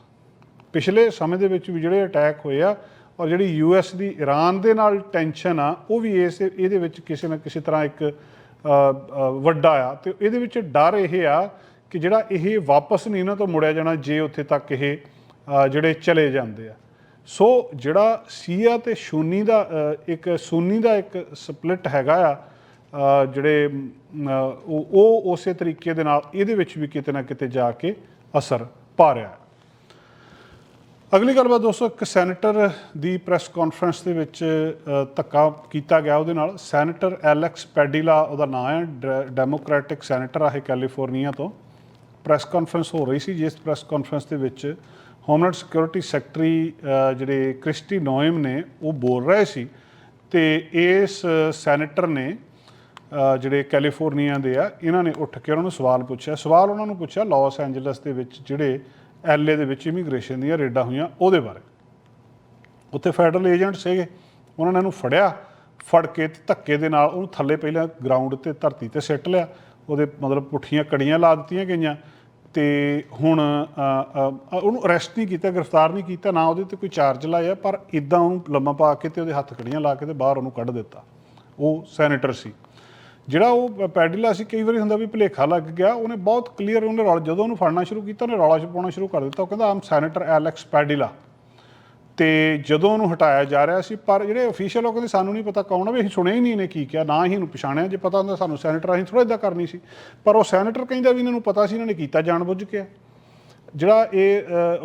ਪਿਛਲੇ ਸਮੇਂ ਦੇ ਵਿੱਚ ਵੀ ਜਿਹੜੇ ਅਟੈਕ ਹੋਏ ਆ ਔਰ ਜਿਹੜੀ ਯੂਐਸ ਦੀ ਈਰਾਨ ਦੇ ਨਾਲ ਟੈਨਸ਼ਨ ਆ, ਉਹ ਵੀ ਇਸ, ਇਹਦੇ ਵਿੱਚ ਕਿਸੇ ਨਾ ਕਿਸੇ ਤਰ੍ਹਾਂ ਇੱਕ ਵੱਡਾ ਆ। ਤੇ ਇਹਦੇ ਵਿੱਚ ਡਰ ਇਹ ਆ ਕਿ ਜਿਹੜਾ ਇਹ ਵਾਪਸ ਨਹੀਂ ਇਹਨਾਂ ਤੋਂ ਮੁੜਿਆ ਜਾਣਾ, ਜੇ ਉੱਥੇ ਤੱਕ ਇਹ ਜਿਹੜੇ ਚਲੇ ਜਾਂਦੇ ਆ। ਸੋ ਜਿਹੜਾ ਸੀਆ ਤੇ ਸ਼ੂਨੀ ਦਾ ਇੱਕ ਸ਼ੂਨੀ ਦਾ ਇੱਕ ਸਪਲਿਟ ਹੈਗਾ ਆ ਜਿਹੜੇ ਉਹ ਉਹ ਉਸੇ ਤਰੀਕੇ ਦੇ ਨਾਲ ਇਹਦੇ ਵਿੱਚ ਵੀ ਕਿਤੇ ਨਾ ਕਿਤੇ ਜਾ ਕੇ ਅਸਰ ਪਾ ਰਿਹਾ ਹੈ। ਅਗਲੀ ਗੱਲਬਾਤ ਦੋਸਤੋ, ਇੱਕ ਸੈਨੇਟਰ ਦੀ ਪ੍ਰੈਸ ਕਾਨਫਰੰਸ ਦੇ ਵਿੱਚ ਧੱਕਾ ਕੀਤਾ ਗਿਆ ਉਹਦੇ ਨਾਲ। ਸੈਨੇਟਰ ਐਲੈਕਸ ਪੈਡੀਲਾ, ਉਹਦਾ ਨਾਮ ਹੈ, ਡ- ਡੈਮੋਕ੍ਰੈਟਿਕ ਸੈਨੇਟਰ ਆ ਕੈਲੀਫੋਰਨੀਆ ਤੋਂ। ਪ੍ਰੈਸ ਕਾਨਫਰੰਸ ਹੋ ਰਹੀ ਸੀ, ਜਿਸ ਪ੍ਰੈਸ ਕਾਨਫਰੰਸ ਦੇ ਵਿੱਚ ਹੋਮਲੈਂਡ ਸਿਕਿਉਰਿਟੀ ਸੈਕਟਰੀ ਜਿਹੜੇ ਕ੍ਰਿਸਟੀ ਨੋਇਮ ਨੇ, ਉਹ ਬੋਲ ਰਹੇ ਸੀ ਤੇ ਇਸ ਸੈਨੇਟਰ ਨੇ ਜਿਹੜੇ ਕੈਲੀਫੋਰਨੀਆ ਦੇ ਆ, ਇਹਨਾਂ ਨੇ ਉੱਠ ਕੇ ਉਹਨਾਂ ਨੂੰ ਸਵਾਲ ਪੁੱਛਿਆ। ਸਵਾਲ ਉਹਨਾਂ ਨੂੰ ਪੁੱਛਿਆ ਲਾਸ ਐਂਜਲਸ ਦੇ ਵਿੱਚ ਜਿਹੜੇ ਐਲਏ ਦੇ ਵਿੱਚ ਇਮੀਗ੍ਰੇਸ਼ਨ ਦੀਆਂ ਰੇਡਾਂ ਹੋਈਆਂ, ਉਹਦੇ ਬਾਰੇ। ਉੱਥੇ ਫੈਡਰਲ ਏਜੰਟ ਸੀਗੇ, ਉਹਨਾਂ ਨੇ ਇਹਨੂੰ ਫੜਿਆ, ਫੜ ਕੇ ਤੇ ਧੱਕੇ ਦੇ ਨਾਲ ਉਹਨੂੰ ਥੱਲੇ ਪਹਿਲਾਂ ਗਰਾਊਂਡ ਤੇ ਧਰਤੀ ਤੇ ਸਿੱਟ ਲਿਆ। ਉਹਦੇ ਮਤਲਬ ਪੁੱਠੀਆਂ ਕੜੀਆਂ ਲਾ ਦਿੱਤੀਆਂ ਗਈਆਂ। ਤੇ ਹੁਣ ਉਹਨੂੰ ਅਰੈਸਟ ਨਹੀਂ ਕੀਤਾ, ਗ੍ਰਿਫਤਾਰ ਨਹੀਂ ਕੀਤਾ, ਨਾ ਉਹਦੇ ਤੇ ਕੋਈ ਚਾਰਜ ਲਾਇਆ, ਪਰ ਇਦਾਂ ਉਹਨੂੰ ਲੰਮਾ ਪਾ ਕੇ ਤੇ ਉਹਦੇ ਹੱਥ ਕੜੀਆਂ ਲਾ ਕੇ ਤੇ ਬਾਹਰ ਉਹਨੂੰ ਕੱਢ ਦਿੱਤਾ। ਉਹ ਸੈਨੇਟਰ ਸੀ। ਜਿਹੜਾ ਉਹ ਪੈਡਿਲਾ ਸੀ, ਕਈ ਵਾਰੀ ਹੁੰਦਾ ਵੀ ਭੁਲੇਖਾ ਲੱਗ ਗਿਆ, ਉਹਨੇ ਬਹੁਤ ਕਲੀਅਰ ਉਹਨੇ ਰੌਲਾ, ਜਦੋਂ ਉਹਨੂੰ ਫੜਨਾ ਸ਼ੁਰੂ ਕੀਤਾ, ਉਹਨੇ ਰੌਲਾ ਛਪਾਉਣਾ ਸ਼ੁਰੂ ਕਰ ਦਿੱਤਾ। ਉਹ ਕਹਿੰਦਾ ਆਮ ਸੈਨੇਟਰ ਐਲੈਕਸ ਪੈਡਿਲਾ ਤੇ ਜਦੋਂ ਉਹਨੂੰ ਹਟਾਇਆ ਜਾ ਰਿਹਾ ਸੀ, ਪਰ ਜਿਹੜੇ ਅਫੀਸ਼ੀਅਲ ਉਹ ਕਹਿੰਦੇ ਸਾਨੂੰ ਨਹੀਂ ਪਤਾ ਕੌਣ ਆ, ਵੀ ਅਸੀਂ ਸੁਣਿਆ ਹੀ ਨਹੀਂ ਇਹਨੇ ਕੀ ਕਿਹਾ, ਨਾ ਹੀ ਇਹਨੂੰ ਪਛਾਣਿਆ। ਜੇ ਪਤਾ ਹੁੰਦਾ ਸਾਨੂੰ ਸੈਨੇਟਰ ਅਸੀਂ ਥੋੜਾ ਇਦਾਂ ਕਰਨੀ ਸੀ। ਪਰ ਉਹ ਸੈਨੇਟਰ ਕਹਿੰਦਾ ਵੀ ਇਹਨਾਂ ਨੂੰ ਪਤਾ ਸੀ, ਇਹਨਾਂ ਨੇ ਕੀਤਾ ਜਾਣਬੁੱਝ ਕੇ। ਆ। ਜਿਹੜਾ ਇਹ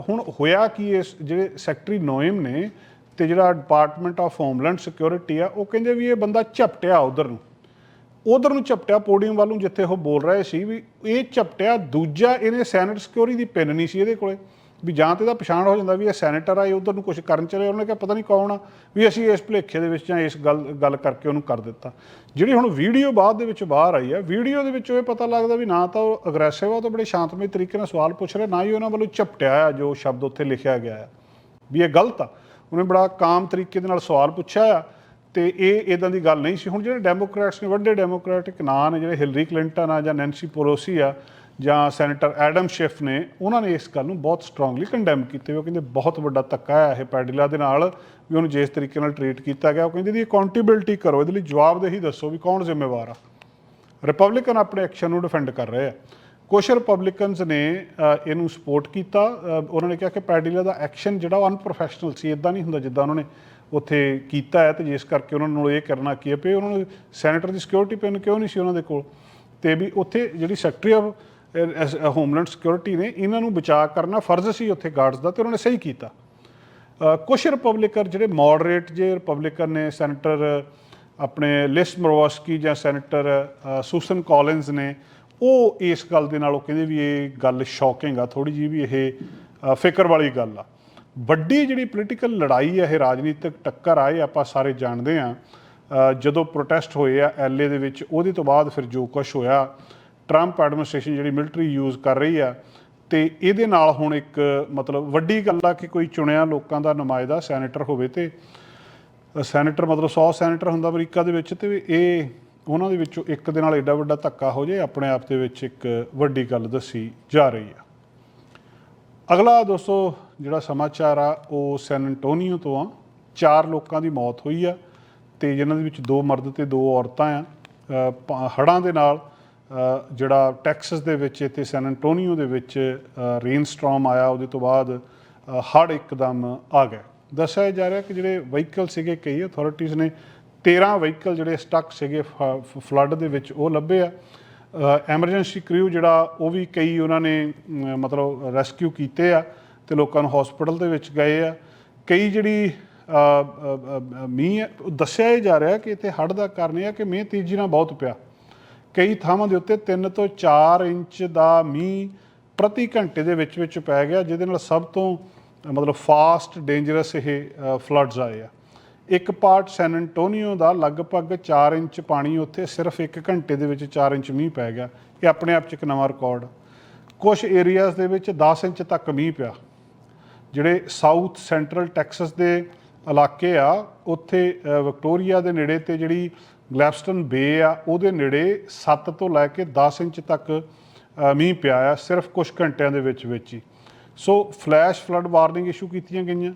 ਹੁਣ ਹੋਇਆ ਕੀ ਇਸ, ਜਿਹੜੇ ਸੈਕਟਰੀ ਨੋਇਮ ਨੇ ਤੇ ਜਿਹੜਾ ਡਿਪਾਰਟਮੈਂਟ ਆਫ ਹੋਮਲੈਂਡ ਸਿਕਿਉਰਿਟੀ ਆ, ਉਹ ਕਹਿੰਦੇ ਵੀ ਇਹ ਬੰਦਾ ਝਪਟਿਆ ਉਧਰ ਨੂੰ। ਉਧਰ ਨੂੰ ਝਪਟਿਆ ਪੋਡੀਅਮ ਵੱਲੋਂ ਜਿੱਥੇ ਉਹ ਬੋਲ ਰਹੇ ਸੀ ਵੀ ਇਹ ਝਪਟਿਆ ਦੂਜਾ ਇਹਨੇ ਸੈਨੇਟ ਸਿਕਿਉਰਿਟੀ ਦੀ ਪਿੰਨ ਨਹੀਂ ਸੀ ਇਹਦੇ ਕੋਲੇ। ਵੀ ਜਾਂ ਤੇ ਦਾ ਪਛਾਣ ਹੋ ਜਾਂਦਾ ਵੀ ਇਹ ਸੈਨੇਟਰ ਆ, ਇਹ ਉਧਰ ਨੂੰ ਕੁਝ ਕਰਨ ਚਲੇ ਉਹਨੇ ਕਿਹਾ, ਪਤਾ ਨਹੀਂ ਕੌਣ ਆ। ਵੀ ਅਸੀਂ ਇਸ ਭੁਲੇਖੇ ਦੇ ਵਿੱਚ ਜਾਂ ਇਸ ਗੱਲ ਗੱਲ ਕਰਕੇ ਉਹਨੂੰ ਕਰ ਦਿੱਤਾ। ਜਿਹੜੀ ਹੁਣ ਵੀਡੀਓ ਬਾਅਦ ਦੇ ਵਿੱਚ ਬਾਹਰ ਆਈ ਆ, ਵੀਡੀਓ ਦੇ ਵਿੱਚ ਇਹ ਪਤਾ ਲੱਗਦਾ ਵੀ ਨਾ ਤਾਂ ਉਹ ਅਗਰੈਸਿਵ ਆ, ਉਹ ਤਾਂ ਬੜੇ ਸ਼ਾਂਤਮਈ ਤਰੀਕੇ ਨਾਲ ਸਵਾਲ ਪੁੱਛ ਰਿਹਾ, ਨਾ ਹੀ ਉਹਨਾਂ ਵੱਲੋਂ ਝਪਟਿਆ ਆ, ਜੋ ਸ਼ਬਦ ਉੱਥੇ ਲਿਖਿਆ ਗਿਆ ਆ। ਵੀ ਇਹ ਗਲਤ ਆ। ਉਹਨੇ ਬੜਾ ਕਾਮ ਤਰੀਕੇ ਦੇ ਨਾਲ ਸਵਾਲ ਪੁੱਛਿਆ ਆ, ਤੇ ਇਹ ਇਦਾਂ ਦੀ ਗੱਲ ਨਹੀਂ ਸੀ। ਹੁਣ ਜਿਹੜੇ ਡੈਮੋਕ੍ਰੈਟਸ ਨੇ, ਵੱਡੇ ਡੈਮੋਕ੍ਰੈਟਿਕ ਨਾਂ ਨੇ, ਜਿਹੜੇ ਹਿਲਰੀ ਕਲਿੰਟਨ ਆ ਜਾਂ ਨੈਂਸੀ ਪੋਲੋਸੀ ਆ ਜਾਂ ਸੈਨੇਟਰ ਐਡਮ ਸ਼ਿਫ ਨੇ, ਉਹਨਾਂ ਨੇ ਇਸ ਗੱਲ ਨੂੰ ਬਹੁਤ ਸਟਰੋਂਗਲੀ ਕੰਡੈਮ ਕੀਤੇ ਹੋਏ। ਉਹ ਕਹਿੰਦੇ ਬਹੁਤ ਵੱਡਾ ਧੱਕਾ ਹੈ ਇਹ ਪੈਡਿਲਾ ਦੇ ਨਾਲ, ਵੀ ਉਹਨੂੰ ਜਿਸ ਤਰੀਕੇ ਨਾਲ ਟਰੀਟ ਕੀਤਾ ਗਿਆ। ਉਹ ਕਹਿੰਦੇ ਦੀ ਅਕਾਊਂਟੇਬਿਲਟੀ ਕਰੋ, ਇਹਦੇ ਲਈ ਜਵਾਬਦੇਹੀ ਦੱਸੋ ਵੀ ਕੌਣ ਜ਼ਿੰਮੇਵਾਰ ਆ। ਰਿਪਬਲਿਕਨ ਆਪਣੇ ਐਕਸ਼ਨ ਨੂੰ ਡਿਫੈਂਡ ਕਰ ਰਹੇ ਆ। ਕੁਝ ਰਿਪਬਲਿਕਨਸ ਨੇ ਇਹਨੂੰ ਸਪੋਰਟ ਕੀਤਾ। ਉਹਨਾਂ ਨੇ ਕਿਹਾ ਕਿ ਪੈਡੀਲਾ ਦਾ ਐਕਸ਼ਨ ਜਿਹੜਾ ਉਹ ਅਨਪ੍ਰੋਫੈਸ਼ਨਲ ਸੀ ਇਦਾਂ ਨਹੀਂ ਹੁੰਦਾ ਜਿੱਦਾਂ ਉਹਨਾਂ ਨੇ ਉੱਥੇ ਕੀਤਾ ਹੈ। ਤੇ ਜਿਸ ਕਰਕੇ ਉਹਨਾਂ ਨੂੰ ਇਹ ਕਰਨਾ ਕੀ ਹੈ? ਪਈ ਉਹਨਾਂ ਨੂੰ ਸੈਨੇਟਰ ਦੀ ਸਿਕਿਉਰਿਟੀ ਪਿੰਨ ਕਿਉਂ ਨਹੀਂ ਸੀ ਉਹਨਾਂ ਦੇ ਕੋਲ? ਤੇ ਵੀ ਉੱਥੇ ਜਿਹੜੀ ਸੈਕਟਰੀ ਆਫ ਹੋਮਲੈਂਡ ਸਿਕਿਉਰਿਟੀ ਨੇ ਇਹਨਾਂ ਨੂੰ ਬਚਾਅ ਕਰਨਾ ਫਰਜ਼ ਸੀ ਉੱਥੇ ਗਾਰਡਸ ਦਾ ਤੇ ਉਹਨਾਂ ਨੇ ਸਹੀ ਕੀਤਾ। ਅ, ਕੁਛ ਰਿਪਬਲਿਕਨ ਜਿਹੜੇ ਮੋਡਰੇਟ ਜੇ ਰਿਪਬਲਿਕਨ ਨੇ ਸੈਨੇਟਰ ਆਪਣੇ ਲਿਸ ਮਰੋਵਸਕੀ ਜਾਂ ਸੈਨੇਟਰ ਸੂਸਨ ਕਾਲਿੰਸ ਨੇ ਉਹ ਇਸ ਗੱਲ ਦੇ ਨਾਲ ਉਹ ਕਹਿੰਦੇ ਵੀ ਇਹ ਗੱਲ ਸ਼ੌਕਿੰਗ ਆ ਥੋੜੀ ਜੀ ਵੀ ਇਹ ਫਿਕਰ ਵਾਲੀ ਗੱਲ ਆ। ਵੱਡੀ ਜਿਹੜੀ ਪੋਲੀਟੀਕਲ ਲੜਾਈ ਹੈ ਇਹ ਰਾਜਨੀਤਿਕ ਟੱਕਰ ਆ ਇਹ ਆਪਾਂ ਸਾਰੇ ਜਾਣਦੇ ਆ। ਜਦੋਂ ਪ੍ਰੋਟੈਸਟ ਹੋਏ ਆ ਐਲਏ ਦੇ ਵਿੱਚ ਉਹਦੇ ਤੋਂ ਬਾਅਦ ਫਿਰ ਜੋ ਕੁਝ ਹੋਇਆ ਟਰੰਪ ਐਡਮਿਨਿਸਟ੍ਰੇਸ਼ਨ ਜਿਹੜੀ ਮਿਲਟਰੀ ਯੂਜ਼ ਕਰ ਰਹੀ ਆ ਤੇ ਇਹਦੇ ਨਾਲ ਹੁਣ ਇੱਕ ਮਤਲਬ ਵੱਡੀ ਗੱਲ ਆ ਕਿ ਕੋਈ ਚੁਣਿਆ ਲੋਕਾਂ ਦਾ ਨੁਮਾਇੰਦਾ ਸੈਨੇਟਰ ਹੋਵੇ ਤੇ ਸੈਨੇਟਰ ਮਤਲਬ 100 ਸੈਨੇਟਰ ਹੁੰਦਾ ਅਮਰੀਕਾ ਦੇ ਵਿੱਚ ਤੇ ਇਹ ਉਹਨਾਂ ਦੇ ਵਿੱਚੋਂ ਇੱਕ ਦੇ ਨਾਲ ਐਡਾ ਵੱਡਾ ਧੱਕਾ ਹੋ ਜਾਏ ਆਪਣੇ ਆਪ ਦੇ ਵਿੱਚ ਇੱਕ ਵੱਡੀ ਗੱਲ ਦੱਸੀ ਜਾ ਰਹੀ ਆ। ਅਗਲਾ ਦੋਸਤੋ ਜਿਹੜਾ ਸਮਾਚਾਰ ਆ ਉਹ ਸੈਨ ਐਂਟੋਨੀਓ ਤੋਂ ਆ। ਚਾਰ ਲੋਕਾਂ ਦੀ ਮੌਤ ਹੋਈ ਆ ਤੇ ਜਿਨ੍ਹਾਂ ਦੇ ਵਿੱਚ ਦੋ ਮਰਦ ਤੇ ਦੋ ਔਰਤਾਂ ਆ। ਅ, ਹੜ੍ਹਾਂ ਦੇ ਨਾਲ ਜਿਹੜਾ ਟੈਕਸਸ ਦੇ ਵਿੱਚ ਇੱਥੇ ਸੈਨ ਐਂਟੋਨੀਓ ਦੇ ਵਿੱਚ ਰੇਨ ਸਟਾਰਮ ਆਇਆ ਉਹਦੇ ਤੋਂ ਬਾਅਦ ਅ, ਹੜ੍ਹ ਇੱਕਦਮ ਆ ਗਿਆ। ਦੱਸਿਆ ਜਾ ਰਿਹਾ ਕਿ ਜਿਹੜੇ ਵਹੀਕਲ ਸੀਗੇ ਕਈ ਅਥਾਰਟੀਆਂ ਨੇ 13 ਵਹੀਕਲ ਜਿਹੜੇ ਸਟਕ ਸੀਗੇ ਫਲੱਡ ਦੇ ਵਿੱਚ ਉਹ ਲੱਭੇ ਆ। ਐਮਰਜੈਂਸੀ ਕ੍ਰਿਊ ਜਿਹੜਾ ਉਹ ਵੀ ਕਈ ਉਹਨਾਂ ਨੇ ਮਤਲਬ ਰੈਸਕਿਊ ਕੀਤੇ ਆ ਤੇ ਲੋਕਾਂ ਨੂੰ ਹਸਪੀਟਲ ਦੇ ਵਿੱਚ ਗਏ ਆ। ਕਈ ਜਿਹੜੀ ਮੀਂਹ ਦੱਸਿਆ ਇਹ ਜਾ ਰਿਹਾ ਕਿ ਇੱਥੇ ਹੜ੍ਹ ਦਾ ਕਾਰਨ ਇਹ ਆ ਕਿ ਮੀਂਹ ਤੇਜ਼ੀ ਨਾਲ ਬਹੁਤ ਪਿਆ। ਕਈ ਥਾਵਾਂ ਦੇ ਉੱਤੇ 3 ਤੋਂ 4 ਇੰਚ ਦਾ ਮੀਂਹ ਪ੍ਰਤੀ ਘੰਟੇ ਦੇ ਵਿੱਚ ਵਿੱਚ ਪੈ ਗਿਆ, ਜਿਹਦੇ ਨਾਲ ਸਭ ਤੋਂ, ਮਤਲਬ ਫਾਸਟ ਡੇਂਜਰਸ ਇਹ ਫਲੱਡਸ ਆਏ ਆ। ਇੱਕ ਪਾਰਟ ਸੈਨ ਐਂਟੋਨੀਓ ਦਾ ਲਗਭਗ 4 ਇੰਚ ਪਾਣੀ ਉੱਥੇ ਸਿਰਫ 1 ਘੰਟੇ ਦੇ ਵਿੱਚ 4 ਇੰਚ ਮੀਂਹ ਪੈ ਗਿਆ। ਇਹ ਆਪਣੇ ਆਪ 'ਚ ਇੱਕ ਨਵਾਂ ਰਿਕਾਰਡ ਕੁਝ ਏਰੀਆਜ਼ ਦੇ ਵਿੱਚ 10 ਇੰਚ ਤੱਕ ਮੀਂਹ ਪਿਆ। ਜਿਹੜੇ ਸਾਊਥ ਸੈਂਟਰਲ ਟੈਕਸਸ ਦੇ ਇਲਾਕੇ ਆ, ਉੱਥੇ ਵਿਕਟੋਰੀਆ ਦੇ ਨੇੜੇ ਤੇ ਜਿਹੜੀ ਗਲੈਪਸਟਨ ਬੇ ਆ, ਉਹਦੇ ਨੇੜੇ 7 ਤੋਂ ਲੈ ਕੇ 10 ਇੰਚ ਤੱਕ ਮੀਂਹ ਪਿਆ ਆ, ਸਿਰਫ ਕੁਝ ਘੰਟਿਆਂ ਦੇ ਵਿੱਚ ਵਿੱਚ ਹੀ। So flash flood warning issue ਕੀਤੀਆਂ ਗਈਆਂ।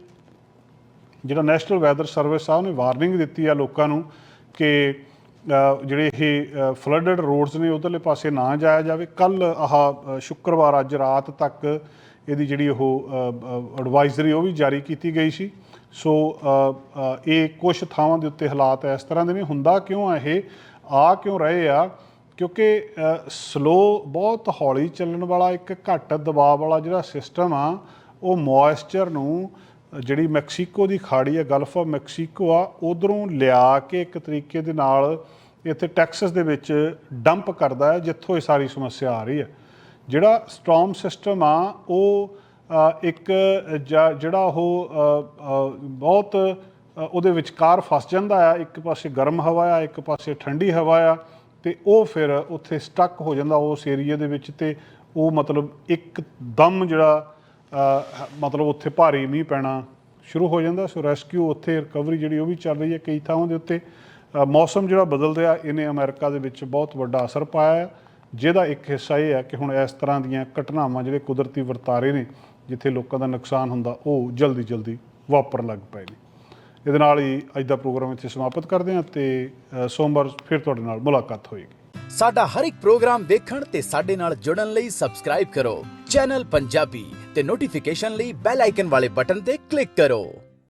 ਜਿਹੜਾ ਨੈਸ਼ਨਲ ਵੈਦਰ ਸਰਵਿਸ ਆ, ਉਹਨੇ ਵਾਰਨਿੰਗ ਦਿੱਤੀ ਆ ਲੋਕਾਂ ਨੂੰ ਕਿ ਜਿਹੜੇ ਇਹ ਫਲੱਡਡ ਰੋਡਸ ਨੇ, ਉਧਰਲੇ ਪਾਸੇ ਨਾ ਜਾਇਆ ਜਾਵੇ। ਕੱਲ ਆਹ ਸ਼ੁੱਕਰਵਾਰ, ਅੱਜ ਰਾਤ ਤੱਕ ਇਹਦੀ ਜਿਹੜੀ ਉਹ ਐਡਵਾਈਜ਼ਰੀ ਉਹ ਵੀ ਜਾਰੀ ਕੀਤੀ ਗਈ ਸੀ। ਸੋ ਇਹ ਕੁਝ ਥਾਵਾਂ ਦੇ ਉੱਤੇ ਹਾਲਾਤ ਇਸ ਤਰ੍ਹਾਂ ਦੇ ਨੇ ਹੁੰਦਾ ਕਿਉਂ ਆ ਇਹ? ਆ ਕਿਉਂ ਰਹੇ ਆ? ਕਿਉਂਕਿ ਸਲੋ ਬਹੁਤ ਹੌਲੀ ਚੱਲਣ ਵਾਲਾ ਇੱਕ ਘੱਟ ਦਬਾਅ ਵਾਲਾ ਜਿਹੜਾ ਸਿਸਟਮ ਆ, ਉਹ ਮੋਇਸਚਰ ਨੂੰ, ਜਿਹੜੀ ਮੈਕਸੀਕੋ ਦੀ ਖਾੜੀ ਆ ਗਲਫ ਆਫ ਮੈਕਸੀਕੋ ਆ, ਉਧਰੋਂ ਲਿਆ ਕੇ ਇੱਕ ਤਰੀਕੇ ਦੇ ਨਾਲ ਇੱਥੇ ਟੈਕਸਸ ਦੇ ਵਿੱਚ ਡੰਪ ਕਰਦਾ ਹੈ, ਜਿੱਥੋਂ ਇਹ ਸਾਰੀ ਸਮੱਸਿਆ ਆ ਰਹੀ ਹੈ। ਜਿਹੜਾ ਸਟਾਰਮ ਸਿਸਟਮ ਆ, ਉਹ ਇੱਕ ਜਾ- ਜਿਹੜਾ ਉਹ ਬਹੁਤ ਉਹਦੇ ਵਿਚਕਾਰ ਫਸ ਜਾਂਦਾ ਆ, ਇੱਕ ਪਾਸੇ ਗਰਮ ਹਵਾ ਆ, ਇੱਕ ਪਾਸੇ ਠੰਡੀ ਹਵਾ ਆ, ਤੇ ਉਹ ਫਿਰ ਉੱਥੇ ਸਟਕ ਹੋ ਜਾਂਦਾ ਉਸ ਏਰੀਆ ਦੇ ਵਿੱਚ ਤੇ ਉਹ ਮਤਲਬ ਇੱਕ ਦਮ ਜਿਹੜਾ ਮਤਲਬ ਉੱਥੇ ਭਾਰੀ ਮੀਂਹ ਪੈਣਾ ਸ਼ੁਰੂ ਹੋ ਜਾਂਦਾ ਸੋ ਰੈਸਕਿਊ ਉੱਥੇ ਰਿਕਵਰੀ ਜਿਹੜੀ ਉਹ ਵੀ ਚੱਲ ਰਹੀ ਹੈ ਕਈ ਥਾਵਾਂ ਦੇ ਉੱਤੇ। ਮੌਸਮ ਜਿਹੜਾ ਬਦਲ ਰਿਹਾ, ਇਹਨੇ ਅਮਰੀਕਾ ਦੇ ਵਿੱਚ ਬਹੁਤ ਵੱਡਾ ਅਸਰ ਪਾਇਆ ਹੈ। ਜਿਹਦਾ ਇੱਕ ਹਿੱਸਾ ਇਹ ਹੈ ਕਿ ਹੁਣ ਇਸ ਤਰ੍ਹਾਂ ਦੀਆਂ ਘਟਨਾਵਾਂ ਜਿਹੜੇ ਕੁਦਰਤੀ ਵਰਤਾਰੇ ਨੇ ਜਿੱਥੇ ਲੋਕਾਂ ਦਾ ਨੁਕਸਾਨ ਹੁੰਦਾ, ਉਹ ਜਲਦੀ ਜਲਦੀ ਵਾਪਰਨ ਲੱਗ ਪਏ ਨੇ। ਇਹਦੇ ਨਾਲ ਹੀ ਅੱਜ ਦਾ ਪ੍ਰੋਗਰਾਮ ਇੱਥੇ ਸਮਾਪਤ ਕਰਦੇ ਹਾਂ ਤੇ ਸੋਮਵਾਰ ਫਿਰ ਤੁਹਾਡੇ ਨਾਲ ਮੁਲਾਕਾਤ ਹੋਏਗੀ। ਸਾਡਾ ਹਰ ਇੱਕ ਪ੍ਰੋਗਰਾਮ ਦੇਖਣ ਤੇ ਸਾਡੇ ਨਾਲ ਜੁੜਨ ਲਈ ਸਬਸਕ੍ਰਾਈਬ ਕਰੋ। ਚੈਨਲ ਪੰਜਾਬੀ ਤੇ ਨੋਟੀਫਿਕੇਸ਼ਨ ਲਈ ਬੈਲ ਆਈਕਨ ਵਾਲੇ ਬਟਨ ਤੇ ਕਲਿੱਕ ਕਰੋ।